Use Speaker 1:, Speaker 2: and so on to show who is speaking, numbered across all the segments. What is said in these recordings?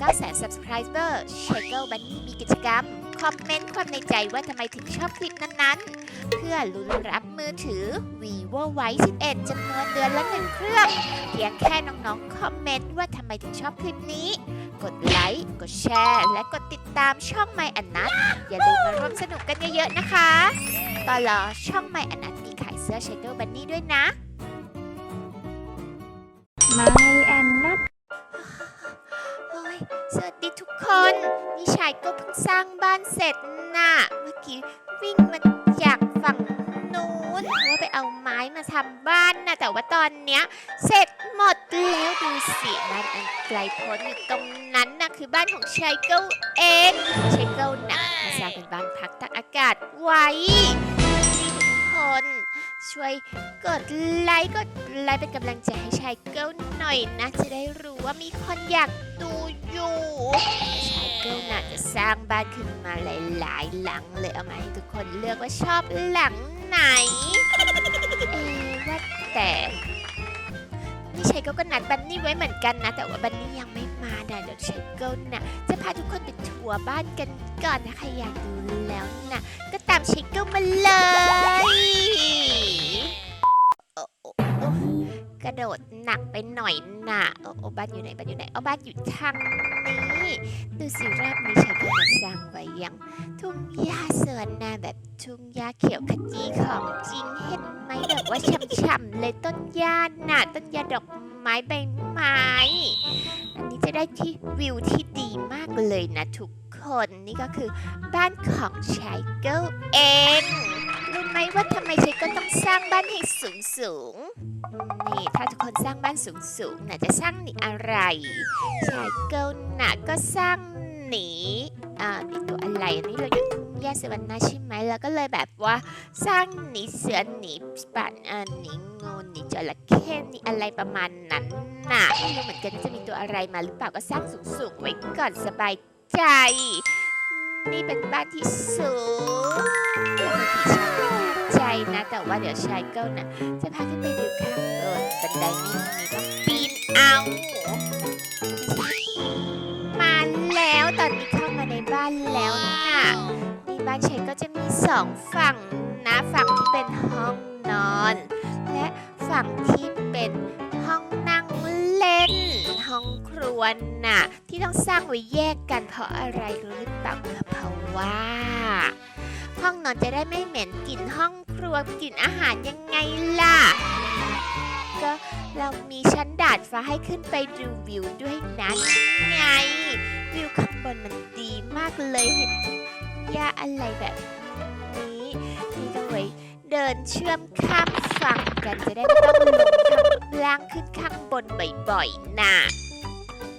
Speaker 1: 9แสน subscriber s h a k e Bunny มีกิจกรรม คอมเมนต์ความในใจว่าทำไมถึงชอบคลิปนั้นๆ เพื่อลุ้นรับมือถือ vivo y 11จำนวนเดือนละหนึ่งเครื่อง เพียงแค่น้องๆ คอมเมนต์ว่าทำไมถึงชอบคลิปนี้ กดไลค์ กดแชร์ และกดติดตามช่อง My อันนัทอย่าลืมมาร่วมสนุกกันเยอะๆ นะคะตอนรอช่อง My อันนัทมีขายเสื้อ s h a k e Bunny ด้วยนะ
Speaker 2: ไม่แอน นี่
Speaker 1: ชายก็เพิ่งสร้างบ้านเสร็จน่ะ เมื่อกี้วิ่งมาจากฝั่งนู้นเพราะว่าไปเอาไม้มาทำบ้านนะแต่ว่าตอนเนี้ย เสร็จหมดแล้วดูสิบ้านอันไกลโพ้นอยู่ตรงนั้นนะคือบ้านของชายเกิลเองชายเกิลน่ะมาสร้างเป็นบ้านพักตากอากาศไว้นี่ทุกคน ช่วยกดไลค์กดไลค์เป็นกำลังใจให้ชายเกิลห น่อยนะ จะได้รู้ว่ามีคนอยากดูอยู่ชายเกิลน่ะจะสร้างบ้านขึ้นมาหลายๆหลังเลยเอามาให้ทุกคนเลือกว่าชอบหลังไหน เอ๊ว่าแต่นี่ชายเกิลก็นัดบันนี่ไว้เหมือนกันนะ แต่ว่าบันนี่ยังไม่มานะเดี๋ยวชายเกิลน่ะจะพาทุกคนไปทัวร์บ้านกันก่อนนะใครอยากดูแล้วนะก็ตามชายเกิลมาเลย กระโดดหนักไปหน่อยน่ะโอโอบ้านอยู่ไหนบ้านอยู่ไหนเอาบ้านอยู่ทางนี้ดูสิรอบนี้ชายกิลมาสร้างไว้ยัง ทุ่งหญ้าสวนนาแบบทุ่งหญ้าเขียวขจีของจริงเห็นไหมแบบว่าช่ำๆเลยต้นหญ้าน่ะต้นหญ้าดอกไม้ใบไม้อันนี้จะได้ที่วิวที่ดีมากเลยนะทุกคนนี่ก็คือบ้านของชายเกิลเอง ไหมว่าทำไมชายกิลต้องสร้างบ้านให้สูงสูงนี่ถ้าทุกคนสร้างบ้านสูงสูงน่ะจะสร้างหนีอะไรชายเกิลน่ะก็สร้างหนีอ่าหนีตัวอะไรอันนี้เราอยู่ทุ่งหญ้าสวรรค์ใช่ไหมแล้วก็เลยแบบว่าสร้างหนีเสือหนีปัดอ่าหนีงูหนีจระเข้หนีอะไรประมาณนั้นน่ะไม่รู้เหมือนกันว่าจะมีตัวอะไรมาหรือเปล่าก็สร้างสูงๆไว้ก่อนสบายใจนี่เป็นบ้านที่สูง ปกติฉันไม่แน่ใจนะ แต่ว่าเดี๋ยวชายเก้าน่ะ จะพาขึ้นไปดูข้างบนบันไดไม่มีต้องปีนเอา มาแล้วตอนนี้เข้ามาในบ้านแล้วนะในบ้านเชนก็จะมีสองฝั่งนะฝั่งที่เป็นห้องนอน และฝั่งที่เป็นห้องนั่งเล่น ห้องครัวน่ะ ที่ต้องสร้างไว้แยกกันเพราะอะไรรู้หรือเปล่าเพราะว่า ห้องนอนจะได้ไม่เหม็นกลิ่นห้องครัวกลิ่นอาหารยังไงล่ะ ก็เรามีชั้นดาดฟ้าให้ขึ้นไปดูวิวด้วยนะไง วิวข้างบนมันดีมากเลยเห็นหญ้าอะไรแบบนี้นี่ก็ไว้เดินเชื่อมข้ามฝั่งกันจะได้ไม่ต้องลงข้างล่างขึ้นข้างบนบ่อยๆนะ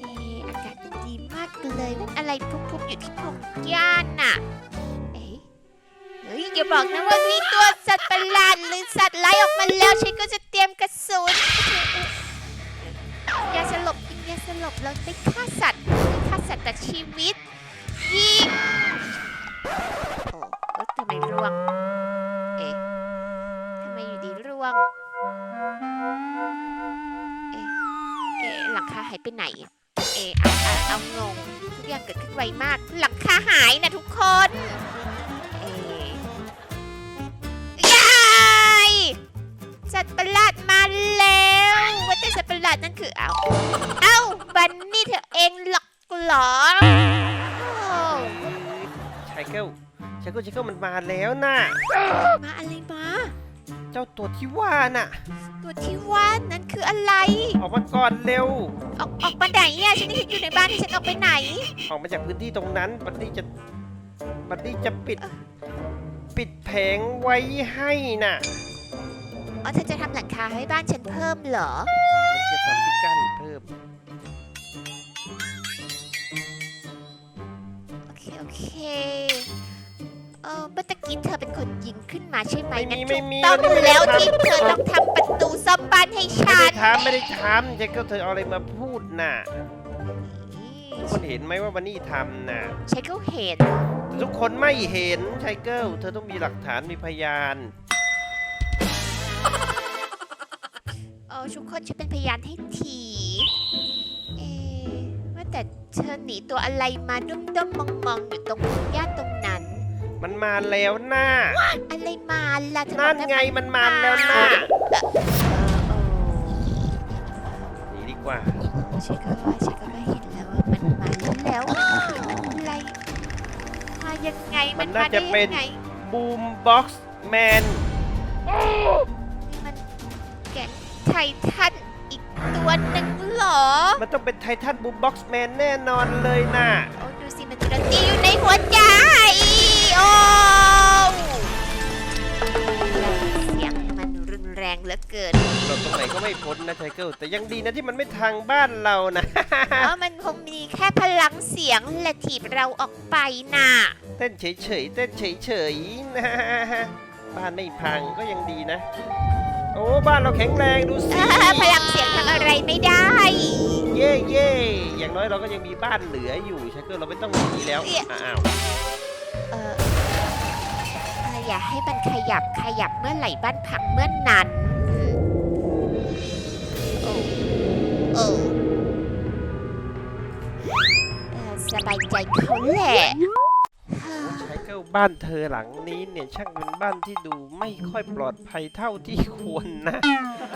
Speaker 1: เอะอากาศดีมากเลยนั่นอะไรพุบๆอยู่ที่พงหญ้าน่ะ ฮ้ยอย่าบอกนะว่ามีตัวสัตว์ประหลาดหรือสัตว์ไล่ออกมาแล้วฉันก็จะเตรียมกระสุนยาสลบกินยาสลบแล้วไปฆ่าสัตว์ฆ่าสัตว์จากชีวิตยิงโอ้เอ้ยทำไมร่วง เอ๊ะทำไมอยู่ดีร่วง เอ๊ะเอ๊ะหลังคาหายไปไหน เอ๊ะเอาเอาเอางงทุกอย่างเกิดขึ้นไวมาก หลังคาหายนะทุกคน สัตว์ประหลาดมาแล้วว่าแต่สัตว์ประหลาดนั่นคือเอาเอ้าบันนี่เธอเองหรอกเหรอโอ้
Speaker 3: ชายเกิลชายเกิลชายเกิลมันมาแล้วน่ะ
Speaker 1: มาอะไรมา
Speaker 3: เจ้าตัวที่ว่าน่ะ
Speaker 1: ตัวที่ว่านั้นคืออะไร
Speaker 3: ออกมาก่อนเร็ว
Speaker 1: ออกออกมาไหนอะฉันนี่อยู่ในบ้านที่ฉันออกไปไหน
Speaker 3: ออกมาจากพื้นที่ตรงนั้นบัดดี้จะบัดดี้จะปิด ปิดแผงไว้ให้น่ะ
Speaker 1: อ๋อเธอจะทำหลังคาให้บ้านฉันเพิ่มเหรอ
Speaker 3: มันจะทำที่กั้นเพิ่ม
Speaker 1: โอเค โอเค เออเมื่อตะกี้เธอเป็นคนยิงขึ้นมาใช่ไหม
Speaker 3: ไม่มี
Speaker 1: งั้น
Speaker 3: ไม่มี
Speaker 1: ต้อง
Speaker 3: วันนี้ไม่ได้
Speaker 1: แล้ว
Speaker 3: ทำ
Speaker 1: ที่เธอต้องทำประตูซ่อมบ้านให้
Speaker 3: ไม่
Speaker 1: ฉั
Speaker 3: ได้
Speaker 1: น
Speaker 3: ทำไม่ได้ทำชายเกิลเธอเอาอะไรมาพูดน่ะ ทุกคนเห็นไหมว่าบันนี่ทำน่ะ
Speaker 1: ฉันก็เห็น
Speaker 3: แต่ทุกคนไม่เห็นชายเกิลเธอต้องมีหลักฐานมีพยาน
Speaker 1: เออทุกคนฉันเป็นพยานให้ทีเอะว่าแต่เธอหนีตัวอะไรมาดุ้มด้มมองมองๆอยู่ตรงหญ้าตรงนั้น
Speaker 3: มันมาแล้วน่า
Speaker 1: อะไรมาล่ะเธอ
Speaker 3: นั่น
Speaker 1: บอก
Speaker 3: ไง
Speaker 1: ว่า
Speaker 3: มันมาแล้วน่า
Speaker 1: เออเออ
Speaker 3: หนีดีกว่า
Speaker 1: ฉันก็ว่าฉันก็เห็นแล้วว่ามันมาแล้วมันอะไรมายังไงมันมาได้ยังไง
Speaker 3: บูมบ็อกซ์แมน
Speaker 1: นี่ ททันอีกตัวหนึ่งเหรอ
Speaker 3: มันต้องเป็นไททันบูมบ็อกซ์แมนแน่นอนเลยน่ะ
Speaker 1: โอ้ดูสิมันตุรตีอยู่ในหัวใจ โอ้เสียงมันรุนแรงเหลือเกิน
Speaker 3: เราตรงไหนก็ไม่พ้นนะไทเกิลแต่ยังดีนะที่มันไม่ทางบ้านเรานะ
Speaker 1: เพราะมันคงมีแค่พลังเสียงและถีบเราออกไปน่ะ
Speaker 3: เต้นเฉยๆเต้นเฉยๆนะ บ้านไม่พังก็ยังดีนะ โอ้บ้านเราแข็งแรงดูสิ
Speaker 1: พลังเสียงทำอะไรไม่ได้
Speaker 3: เย่เย่อย่างน้อยเราก็ยังมีบ้านเหลืออยู่ไทเกิลเราไม่ต้องหนีแล้วอ้าว
Speaker 1: เออเอออย่าให้มันขยับขยับเมื่อไหร่บ้านพังเมื่อนั้นโอ้โอ้เออสบายใจเขาแหละ
Speaker 3: ไทเกิล บ้านเธอหลังนี้เนี่ยช่างเป็นบ้านที่ดูไม่ค่อยปลอดภัยเท่าที่ควรนะ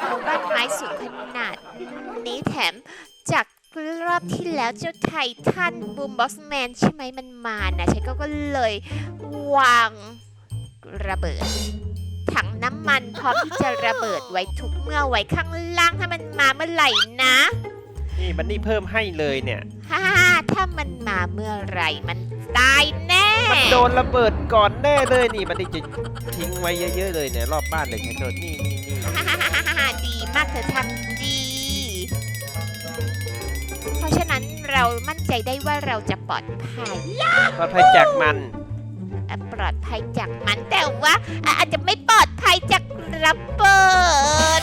Speaker 1: เอาบ้านไม้สูงขนาดนี้แถมจากรอบที่แล้วเจ้าไททันบูมบ็อกซ์แมนใช่ไหมมันมานะฉันก็ก็เลยวางระเบิด ถังน้ำมันพร้อมที่จะระเบิดไว้ทุกเมื่อไว้ข้างล่างถ้ามันมาเมื่อไหร่นะ
Speaker 3: นี่บันนี่เพิ่มให้เลยเนี่ย
Speaker 1: ฮ่าถ้ามันมาเมื่อไหร่มัน ตายแน่
Speaker 3: มันโดนระเบิดก่อนแน่เลยนี่บันนี่จะทิ้งไว้เยอะๆเลยเนี่ยรอบบ้านเลยไทเกิลนี่นี่นี่
Speaker 1: ฮ่าฮ่าฮ่าฮ่าฮ่าดีมากเธอทำดี เพราะฉะนั้นเรามั่นใจได้ว่าเราจะปลอดภัย
Speaker 3: ปลอดภัยจากมัน
Speaker 1: อะปลอดภัยจากมันแต่ว่าอะอาจจะไม่ปลอดภัยจากระเบิด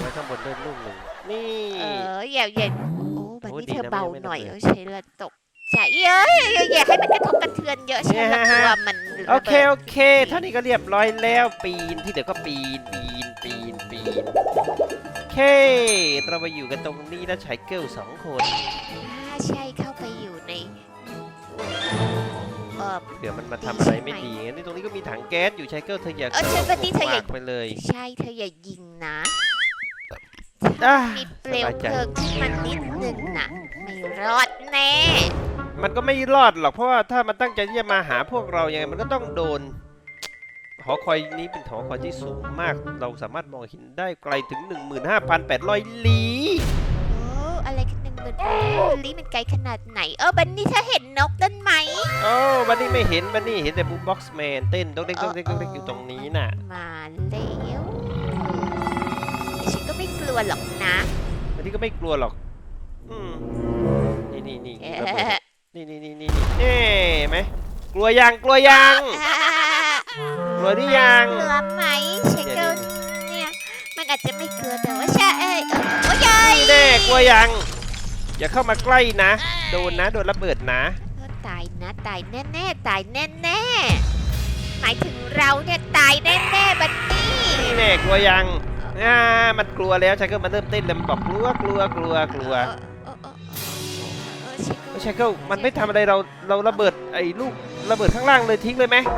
Speaker 3: ไว้ข้างบนด้วยลูกหนึ่งนี่
Speaker 1: เอออย่าอย่าโอ้บัน
Speaker 3: โอ้
Speaker 1: นี้
Speaker 3: ดี
Speaker 1: เธอ
Speaker 3: นะ
Speaker 1: เบา
Speaker 3: ไม่
Speaker 1: หน่อย
Speaker 3: ไม่ระเบิด
Speaker 1: เออใช้ละตก ใจเอ้ยอย่าอย่าให้มันกระทบกระเทือนเยอะฉันละกลัวมัน
Speaker 3: โอ
Speaker 1: ระ
Speaker 3: เค
Speaker 1: เบิด
Speaker 3: โอเคเท่านี้ก็เรียบร้อยแล้วปีนที่เดี๋ยวก็ปีนปีนปีนปีนโอเคเรามาอยู่กันตรงนี้แล้วใช้เกิลสองคน
Speaker 1: อ่าใช่เข้าไปอยู่ในเออ
Speaker 3: เผื่อมันมาทำอะไรไม่ดีงั้นนี่ตรงนี้ก็มีถังแก๊สอยู่ใช้เกิลเธออย่า
Speaker 1: เออฉันว่านี่เธออย่า
Speaker 3: วางไปเลย
Speaker 1: ใช่เธออย่ายิงนะ
Speaker 3: อะ
Speaker 1: มีเปลว
Speaker 3: สบายใจ
Speaker 1: เพลิงขึ้นมานิดนึงน่ะไม่รอดแน่
Speaker 3: มันก็ไม่รอดหรอกเพราะว่าถ้ามันตั้งใจที่จะมาหาพวกเรายังไงมันก็ต้องโดน หอคอยนี้เป็นหอคอยที่สูงมาก เราสามารถมองเห็นได้ไกลถึง 15,800 ลี้
Speaker 1: โอ้อะไรกันหนึ่งหมื่นลีมันไกลขนาดไหน เออบันนี่เธอเห็นนกต้นไหม
Speaker 3: โอ้บันนี่ไม่เห็นบันนี่เห็นแต่บูบ็อกซ์แมนเต้นต้องเด็กต้องเด็กต้องเด็กอยู่ตรงนี้น่ะ
Speaker 1: มาแล้วแต่ฉันก็ไม่กลัวหรอกนะ
Speaker 3: บันนี่ก็ไม่กลัวหรอก อืม นี่นี่นี่
Speaker 1: เอ
Speaker 3: ระเบิด ลัวยังกลัวยังกลัวหรือยัง
Speaker 1: กลัวไหมฉันก็เนี่ยมันอาจจะไม่กลัวแต่ว่าใช่เอ้ยเออโอ้ยย
Speaker 3: นี่แน่กลัวยัง อย่าเข้ามาใกล้นะ โดนนะ โดนระเบิดนะ
Speaker 1: เออตายนะตายแน่แน่ๆตายแน่แน่ๆหมายถึงเราเนี่ยตายแน่แน่ๆบันนี่
Speaker 3: นี่แน่กลัวยังอ่ามันกลัวแล้วชายเกิลมันเริ่มเต้นแล้วมันบอกกลัวกลัวกลัวกลัว
Speaker 1: เออเออเออเออฉันก็
Speaker 3: ไม่ใช่เกิลมันไม่ทำอะไรเราเราระเบิดไอ้ลูก ระเบิดข้างล่างเลยทิ้งเลยไหม
Speaker 1: เ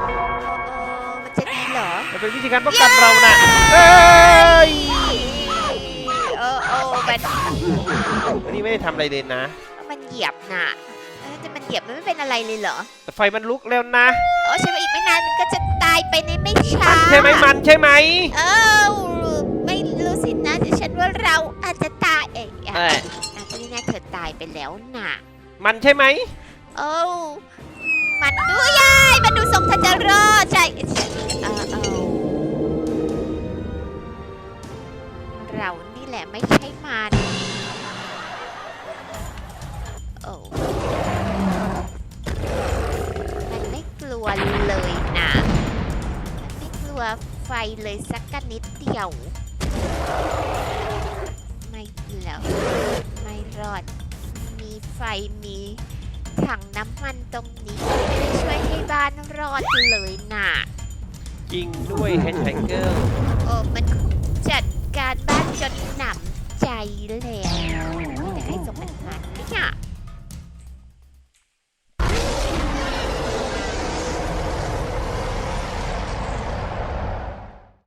Speaker 1: ออมันจะดีเหรอ
Speaker 3: มันเป็นวิธีการป้องกันเรานะเอ้ย
Speaker 1: เออโอ้มัน
Speaker 3: วันนี้ไม่ได้ทำอะไรเลยนะ
Speaker 1: มันเหยียบน่ะเออแต่มันเหยียบมันไม่เป็นอะไรเลยเหรอ
Speaker 3: แต่ไฟมันลุกแล้วนะ
Speaker 1: โอ้ฉันว่าอีกไม่นานมันก็จะตายไปในไม่ช้า
Speaker 3: มันใช่ไหมมันใช่ไหม
Speaker 1: เออไม่รู้สินะแต่ฉันว่าเราอาจจะตายเองอะ
Speaker 3: เอ้ย
Speaker 1: อาจจะนี่แน่เธอตายไปแล้วน่ะ
Speaker 3: มันใช่ไหม
Speaker 1: โอ้ มันดูยายมันดูทรงเธอจะรอดใช่เออเออเรานี่แหละไม่ใช่มันโอ้มันไม่กลัวเลยนะมันไม่กลัวไฟเลยสักกนิดเดียว ไม่แล้วไม่รอด มีไฟมีถังน้ำมัน ตรงนี้ไม่ได้ช่วยให้บ้านรอดเลยน่ะ
Speaker 3: จริงด้วยแฮชแท็กเกิล
Speaker 1: โอ้มันคงจัดการบ้านจนหนำใจแล้วแต่ใครส่งมันมาเนี่ย